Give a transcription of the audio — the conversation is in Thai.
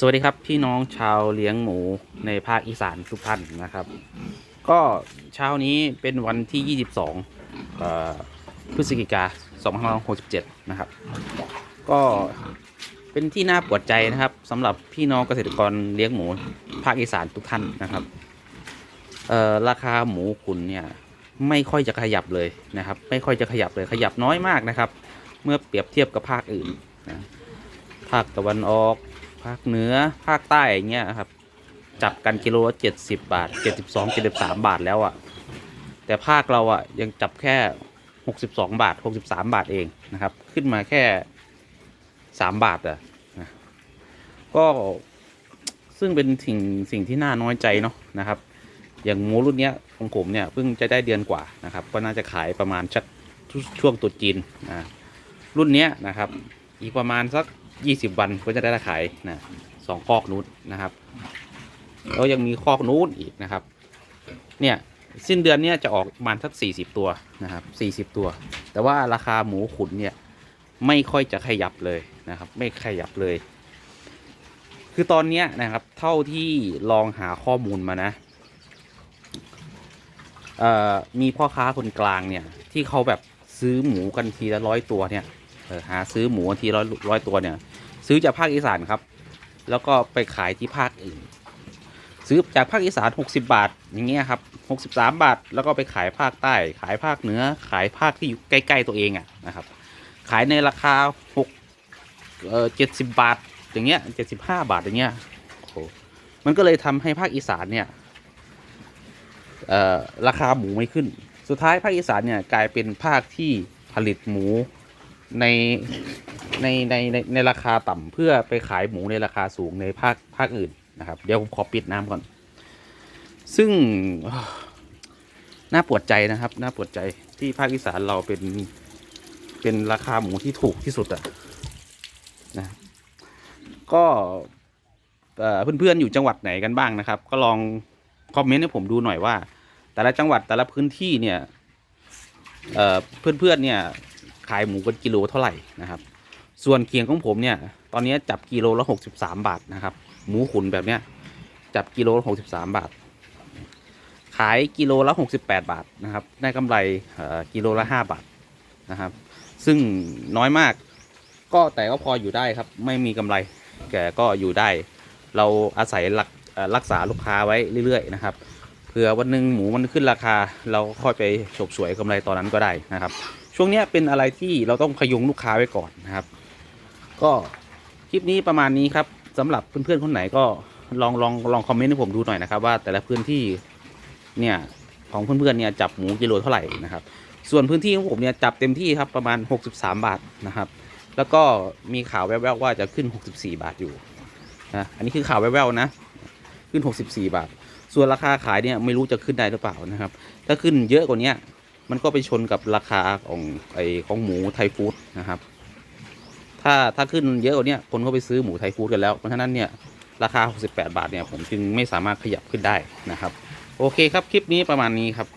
สวัสดีครับพี่น้องชาวเลี้ยงหมูในภาคอีสานทุกท่านนะครับ ก็เช้านี้เป็นวันที่ 22พฤศจิกา2567 นะครับ ก็เป็นที่น่าปวดใจนะครับสำหรับพี่น้องเกษตรกรเลี้ยงหมูภาคอีสานทุกท่านนะครับราคาหมูขุนเนี่ยไม่ค่อยจะขยับเลยนะครับ ไม่ค่อยจะขยับเลยขยับน้อยมากนะครับ เมื่อเปรียบเทียบกับภาคอื่นนะภาคตะวันออก ภาคเหนือภาคใต้อย่างเงี้ยครับ จับกันกิโลละเจ็ดสิบบาทเจ็ดสิบสองเจ็ดสิบสามบาทแล้วอะ่ะ แต่ภาคเราอะ่ะยังจับแค่หกสิบสองบาทหกสิบสามบาทเองนะครับ ขึ้นมาแค่สามบาทอะ่ะก็ซึ่งเป็นสิ่งสิ่งที่น่าน้อยใจเนาะนะครับ อย่างหมูรุ่นเนี้ยของผมเนี่ยเพิ่งจะได้เดือนกว่านะครับ ก็น่าจะขายประมาณชักช่วงตรุษจีนนะรุ่นเนี้ยนะครับ อีกประมาณสัก ยี่สิบวันก็จะได้ขายนะสองคอกนู้นนะครับแล้วยังมีคอกนู้นอีกนะครับ เนี่ยสิ้นเดือนเนี้ยจะออกประมาณสักสี่สิบตัวนะครับสี่สิบตัว แต่ว่าราคาหมูขุนเนี่ยไม่ค่อยจะขยับเลยนะครับ ไม่ขยับเลย คือตอนเนี้ยนะครับเท่าที่ลองหาข้อมูลมานะเอ่อมีพ่อค้าคนกลางเนี่ยที่เขาแบบซื้อหมูกันทีละร้อยตัวเนี่ย หาซื้อหมูทีร้อยร้อยตัวเนี่ย ซื้อจากภาคอีสานครับ แล้วก็ไปขายที่ภาคอื่น ซื้อจากภาคอีสาน 60 บาท อย่างเงี้ยครับ 63 บาท แล้วก็ไปขายภาคใต้ ขายภาคเหนือ ขายภาคที่อยู่ใกล้ๆตัวเองอะนะครับ ขายในราคา6เอ่อ70 บาท อย่างเงี้ย 75 บาทอย่างเงี้ยโอ้มันก็เลยทำให้ภาคอีสานเนี่ยเออราคาหมูไม่ขึ้น สุดท้ายภาคอีสานเนี่ยกลายเป็นภาคที่ผลิตหมู ในในในในในราคาต่ำเพื่อไปขายหมูในราคาสูงในภาคภาคอื่นนะครับ เดี๋ยวผมขอปิดน้ำก่อน ซึ่งน่าปวดใจนะครับน่าปวดใจที่ภาคอีสานเราเป็นเป็นราคาหมูที่ถูกที่สุดอะนะก็เอ่อเพื่อนๆอยู่จังหวัดไหนกันบ้างนะครับ ก็ลองคอมเมนต์ให้ผมดูหน่อยว่า แต่ละจังหวัดแต่ละพื้นที่เนี่ยเอ่อเพื่อนๆเนี่ย ขายหมูกันกิโลเท่าไหร่นะครับ ส่วนเคียงของผมเนี่ย ตอนนี้จับกิโลละหกสิบสามบาทนะครับ หมูขุนแบบเนี้ยจับกิโลละหกสิบสามบาท ขายกิโลละหกสิบแปดบาทนะครับ ได้กำไรกิโลละห้าบาทนะครับ ซึ่งน้อยมาก ก็แต่ก็พออยู่ได้ครับ ไม่มีกำไรแกก็อยู่ได้ เราอาศัยหลักรักษาลูกค้าไว้เรื่อยๆนะครับเผื่อวันหนึ่งหมูมันขึ้นราคา เราค่อยไปฉกฉวยกำไรตอนนั้นก็ได้นะครับ ช่วงนี้เป็นอะไรที่เราต้องพยุงลูกค้าไว้ก่อนนะครับ ก็คลิปนี้ประมาณนี้ครับสำหรับเพื่อนๆคนไหนก็ลองลองลองคอมเมนต์ให้ผมดูหน่อยนะครับ ว่าแต่ละพื้นที่เนี่ยของเพื่อนๆเนี่ยจับหมูกิโลเท่าไหร่นะครับ ส่วนพื้นที่ของผมเนี่ยจับเต็มที่ครับประมาณ 63 บาทนะครับ แล้วก็มีข่าวแว่วๆว่าจะขึ้น 64 บาทอยู่นะอันนี้คือข่าวแว่วๆนะขึ้น 64 บาท ส่วนราคาขายเนี่ยไม่รู้จะขึ้นได้หรือเปล่านะครับ ถ้าขึ้นเยอะกว่านี้ มันก็ไปชนกับราคาของไอของหมูไทยฟู้ดนะครับ ถ้าถ้าขึ้นเยอะกว่านี้คนก็ไปซื้อหมูไทยฟู้ดกันแล้ว เพราะฉะนั้นเนี่ยราคา 68 บาทเนี่ยผมจึงไม่สามารถขยับขึ้นได้นะครับ โอเคครับคลิปนี้ประมาณนี้ครับ